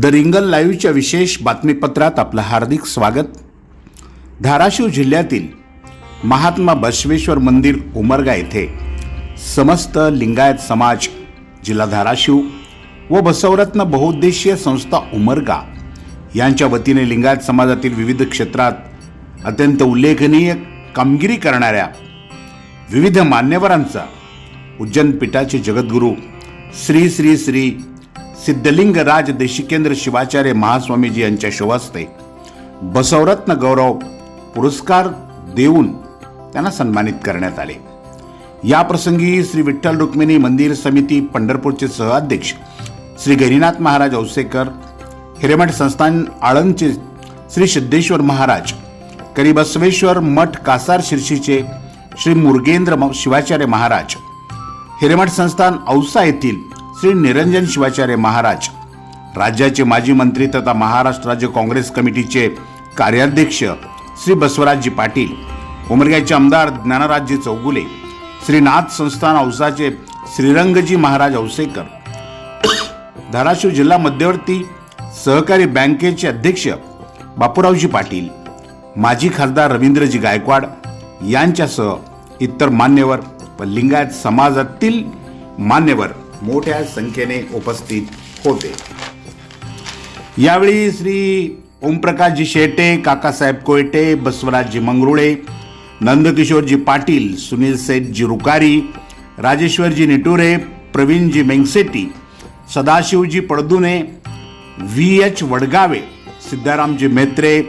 The रिंगल लाईव्हच्या विशेष बातमीपत्रात आपलं हार्दिक स्वागत. धाराशिव जिल्ह्यातील महात्मा बसवेश्वर मंदिर उमरगा येथे समस्त लिंगायत समाज जिल्हा धाराशिव व बसवरत्न बहुउद्देशीय संस्था उमरगा यांच्या वतीने लिंगायत समाजातील विविध क्षेत्रात अत्यंत उल्लेखनीय कामगिरी करणाऱ्या विविध मान्यवरांचा उज्जैन पीठाचे जगद्गुरू श्री श्री श्री सिद्धलिंग राज देशिकेंद्र शिवाचार्य महास्वामीजी यांच्या शुभहस्ते बसवरत्न गौरव पुरस्कार देऊन त्यांना सन्मानित करण्यात आले. या प्रसंगी श्री विठ्ठल रुक्मिणी मंदिर समिती पंढरपूरचे सहअध्यक्ष श्री गहिनीनाथ महाराज औसेकर हिरेमठ संस्थान आळंदचे श्री सिद्धेश्वर महाराज करिबसवेश्वर मठ कासार शिर्षीचे श्री मुर्गेंद्र शिवाचार्य महाराज हिरेमठ संस्थान औसा येथील श्री निरंजन शिवाचार्य महाराज राज्याचे माजी मंत्री तथा महाराष्ट्र राज्य काँग्रेस कमिटीचे कार्याध्यक्ष श्री बसवराजजी पाटील उमरग्याचे आमदार ज्ञानराजजी चौगुले श्री नाथ संस्थान औसाचे श्रीरंगजी महाराज औसेकर धाराशिव जिल्हा मध्यवर्ती सहकारी बँकेचे अध्यक्ष बापूरावजी पाटील माजी खासदार रवींद्रजी गायकवाड यांच्यासह इतर मान्यवर व लिंगायत समाजातील मान्यवर मोठ्या संख्येने उपस्थित होते. यावेळी श्री ओमप्रकाशजी शेटे काकासाहेब कोयटे बसवराजजी मंगरुळे नंदकिशोरजी पाटील सुनील सेठजी रुकारी राजेश्वरजी निटुरे प्रवीणजी मेंगसेटी सदाशिवजी पडदुने व्ही एच वडगावे सिद्धारामजी मेत्रे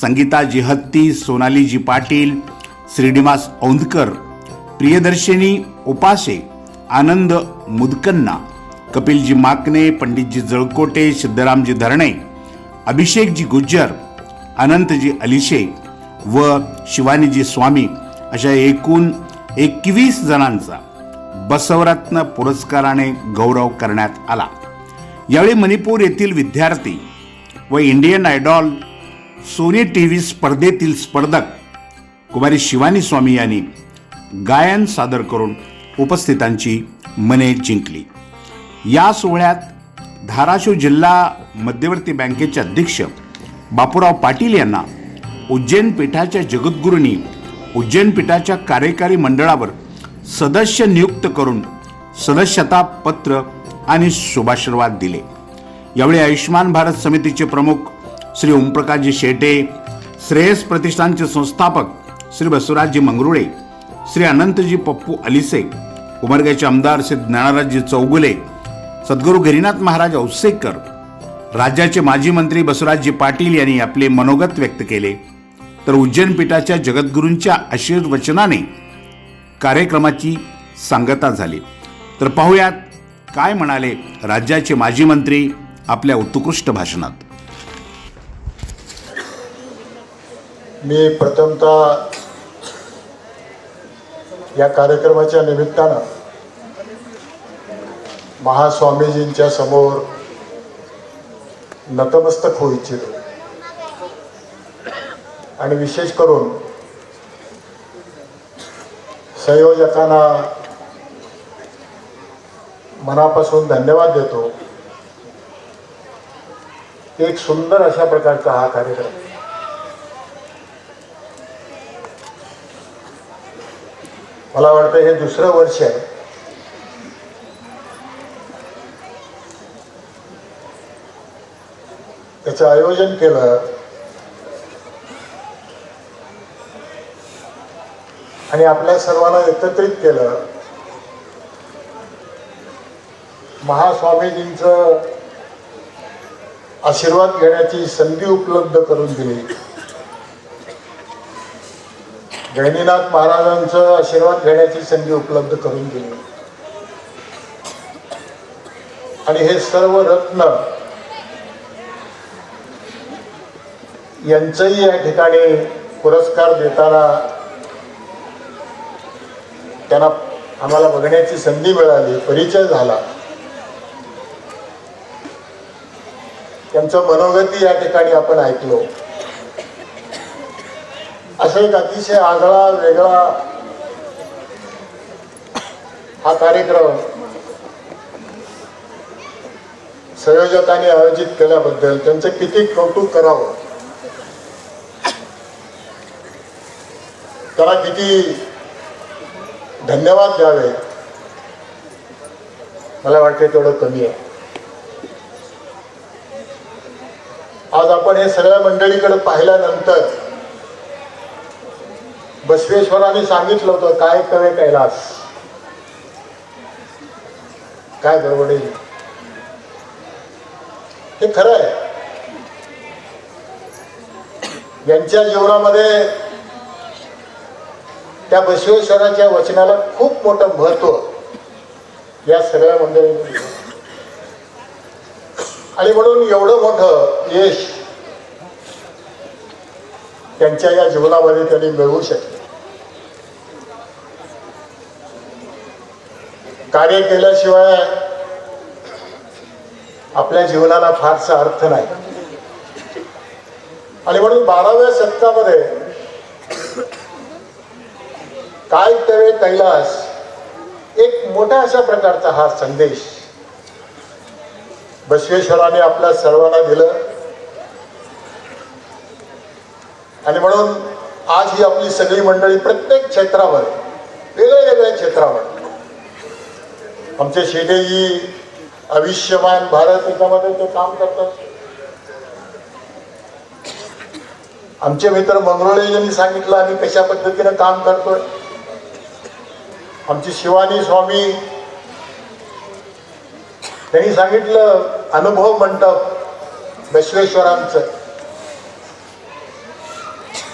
संगीताजी हत्ती सोनालीजी पाटील श्रीनिवास औंधकर प्रियदर्शिनी उपासे आनंद मुदकन्ना कपिलजी माकणे पंडितजी जळकोटे सिद्धरामजी धरणे अभिषेकजी गुज्जर अनंतजी अलिशे व शिवानीजी स्वामी अशा एकूण एकवीस जणांचा बसवरत्न पुरस्काराने गौरव करण्यात आला. यावेळी मणिपूर येथील विद्यार्थी व Indian Idol Sony T V स्पर्धेतील स्पर्धक कुमारी शिवानी स्वामी यांनी गायन सादर करून उपस्थितांची मने जिंकली. या सोहळ्यात धाराशिव जिल्हा मध्यवर्ती बँकेचे अध्यक्ष बापूराव पाटील यांना उज्जैन पीठाच्या जगद्गुरूंनी उज्जैन पीठाच्या कार्यकारी मंडळावर सदस्य नियुक्त करून सदस्यता पत्र आणि शुभाशीर्वाद दिले. यावेळी आयुष्मान भारत समितीचे प्रमुख श्री ओमप्रकाशजी शेटे श्रेयस प्रतिष्ठानचे संस्थापक श्री बसवराजजी मंगरुळे श्री अनंतजी पप्पू अलिसे उमरग्याचे आमदार श्री ज्ञानराजजी चौगुले सद्गुरू गिरीनाथ महाराज औसेकर राज्याचे माजी मंत्री बसवराजजी पाटील यांनी आपले मनोगत व्यक्त केले. तर उज्जैन पीठाच्या जगद्गुरूंच्या आशीर्वचनाने कार्यक्रमाची सांगता झाली. तर पाहूयात काय म्हणाले राज्याचे माजी मंत्री आपल्या उत्कृष्ट भाषणात. मी प्रथमतः या कार्यक्रमाच्या निमित्तानं महास्वामीजींच्या समोर नतमस्तक होऊ इच्छितो. आणि विशेष करून संयोजकांना मनापासून धन्यवाद देतो. एक सुंदर अशा प्रकारचा हा कार्यक्रम. मला वाटतं हे दुसरं वर्ष आहे. त्याचं आयोजन केलं. आणि आपल्या सर्वांना एकत्रित केलं. महास्वामीजींचं आशीर्वाद घेण्याची संधी उपलब्ध करून दिली. गहिनीनाथ महाराजांचा आशीर्वाद घेण्याची संधी उपलब्ध करून दिली. आणि हे सर्व रत्न यांचंही या ठिकाणी पुरस्कार देताना त्यांना आम्हाला बघण्याची संधी मिळाली परिचय झाला. त्यांचं मनोगती या ठिकाणी आपण ऐकलो. असा एक अतिशय आगळा वेगळा हा कार्यक्रम संयोजकांनी आयोजित केल्याबद्दल त्यांचं किती कौतुक करावं? त्याला किती धन्यवाद द्यावे? मला वाटते तेवढं कमी आहे. आज आपण हे सगळ्या मंडळीकडे पाहिल्यानंतर बसवेश्वरांनी सांगितलं होतं काय कवे कैलास? काय गडबडेल हे खरं आहे. यांच्या जीवनामध्ये त्या बसवेश्वराच्या वचनाला खूप मोठं महत्त्व या सगळ्या मंडळींनी आणि म्हणून एवढं मोठं यश त्यांच्या या जीवनामध्ये त्यांनी मिळवू शकले. कार्य केल्याशिवाय आपल्या जीवनाला फारसा अर्थ नाही. आणि म्हणून बाराव्या शतकामध्ये काय तवे कैलास एक मोठा अशा प्रकारचा हा संदेश बसवेश्वराने आपल्या सर्वांना दिलं. आणि म्हणून आज ही आपली सगळी मंडळी प्रत्येक क्षेत्रावर वेगळ्या वेगळ्या क्षेत्रावर आमचे शेटेजी आयुष्यमान भारत याच्यामध्ये ते काम करतात. आमचे मित्र मंगरोळे यांनी सांगितलं आम्ही कशा पद्धतीनं काम करतोय? आमची शिवानी स्वामी त्यांनी सांगितलं अनुभव मंडप बसवेश्वरांचं.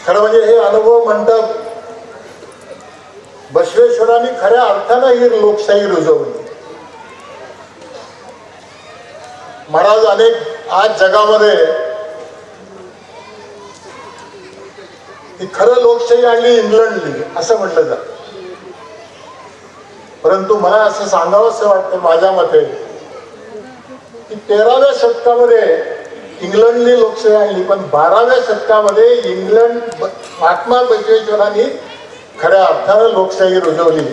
खरं म्हणजे हे अनुभव मंडप बसवेश्वरांनी खऱ्या अर्थानं ही लोकशाही रुजवली. महाराज अनेक आज जगामध्ये ही खरं लोकशाही आणली इंग्लंडली असं म्हटलं जात. परंतु मला असं सांगावं असं वाटतं माझ्या मते की तेराव्या शतकामध्ये इंग्लंडने लोकशाही आणली पण बाराव्या शतकामध्ये इंग्लंड महात्मा बसवेश्वरांनी खऱ्या अर्थानं लोकशाही रुजवली.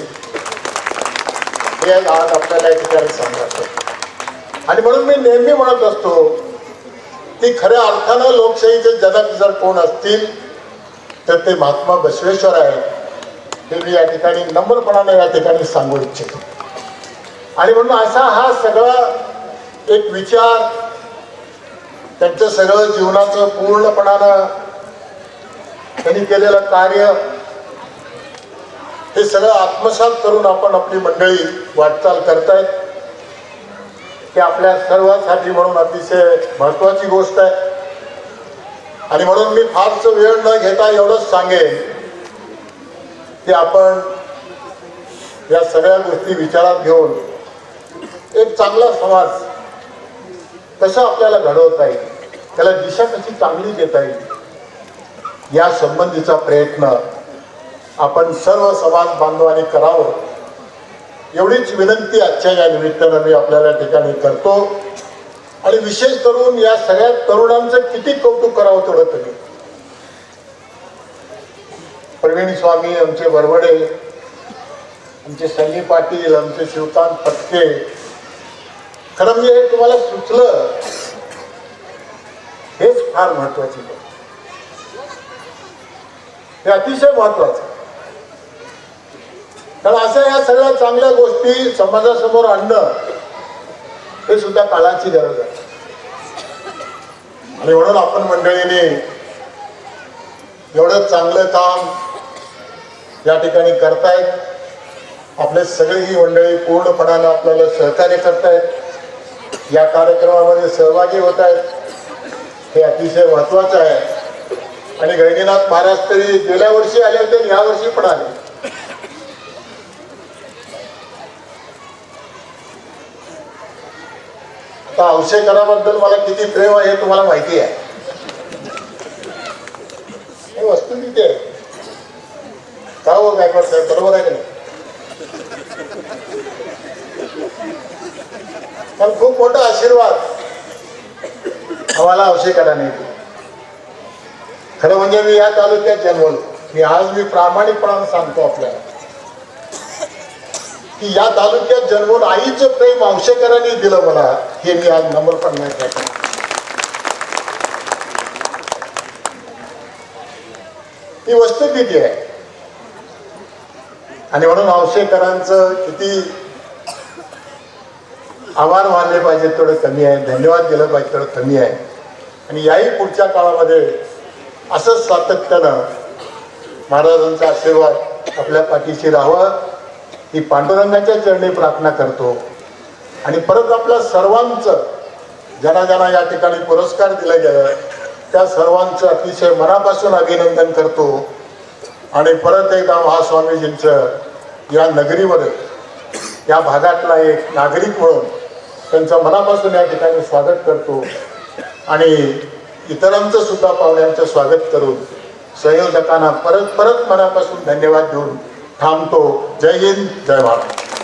हे आज आपल्याला या ठिकाणी सांगायचं आणि म्हणून मी नेहमी म्हणत असतो की खऱ्या अर्थानं लोकशाहीचे जनक जर कोण असतील तर ते महात्मा बसवेश्वर आहेत. हे मी या ठिकाणी नम्रपणाने या ठिकाणी सांगू इच्छितो. आणि म्हणून असा हा सगळा एक विचार त्यांचं सगळं जीवनाचं पूर्णपणानं त्यांनी केलेलं कार्य हे सगळं आत्मसात करून आपण आपली मंडळी वाटचाल करतायत. हे आपल्या सर्वांसाठी म्हणून अतिशय महत्वाची गोष्ट आहे. आणि म्हणून मी फारच वेळ न घेता एवढंच सांगेन की आपण या सगळ्या गोष्टी विचारात घेऊन एक चांगला समाज कसा आपल्याला घडवता येईल त्याला दिशा कशी चांगली देता येईल या संबंधीचा प्रयत्न आपण सर्व समाज बांधवांनी करावं. एवढीच विनंती आजच्या या निमित्तानं मी आपल्याला या ठिकाणी करतो. आणि विशेष करून या सगळ्या तरुणांचं किती कौतुक करावं तेवढं तरी. प्रवीण स्वामी आमचे वरवडे आमचे सनी पाटील आमचे शिवकांत फटके. खरं म्हणजे हे तुम्हाला सुचलं हेच फार महत्वाची गोष्ट. हे अतिशय महत्वाचं कारण अशा या सगळ्या चांगल्या गोष्टी समाजासमोर आणणं हे सुद्धा काळाची गरज आहे. आणि म्हणून आपण मंडळीने एवढं चांगलं काम या ठिकाणी करतायत. आपले सगळे ही मंडळी पूर्णपणानं आपल्याला सहकार्य करतायत. या कार्यक्रमामध्ये सहभागी होत आहेत हे अतिशय महत्वाचं आहे. आणि गैनीनाथ महाराज तरी गेल्या वर्षी आले होते आणि या वर्षी पण आले. तर अवशेकराबद्दल मला किती प्रेम आहे हे तुम्हाला माहिती आहे. हे तिथे आहे? का हो गायकवाड साहेब बरोबर आहे का नाही? पण खूप मोठा आशीर्वाद आम्हाला औषधकराने दिला खरं म्हणजे मी या तालुक्यात जन्मलो. मी आज मी प्रामाणिकपणानं सांगतो आपल्याला. की या तालुक्यात जन्मून आईचं प्रेम अंशेकरांनी दिलं मला हे मी आज नम्रपणे करतो ही वस्तुस्थिती आहे. आणि म्हणून अंशेकरांचं किती आभार मानले पाहिजे तेवढं कमी आहे. धन्यवाद दिलं पाहिजे तेवढं कमी आहे. आणि याही पुढच्या काळामध्ये असंच सातत्यानं महाराजांचा आशीर्वाद आपल्या पाठीशी राहावा. ही पांडुरंगाच्या चरणी प्रार्थना करतो. आणि परत आपल्या सर्वांचं ज्यांना ज्यांना या ठिकाणी पुरस्कार दिला गेला त्या सर्वांचं अतिशय मनापासून अभिनंदन करतो. आणि परत एकदा महास्वामीजींचं या नगरीवर या भागातला एक नागरिक म्हणून त्यांचं मनापासून या ठिकाणी स्वागत करतो. आणि इतरांचं सुद्धा पाहुण्यांचं स्वागत करून संयोजकांना परत परत मनापासून धन्यवाद देऊन 다음 또 જય હિન્દ જય ભારત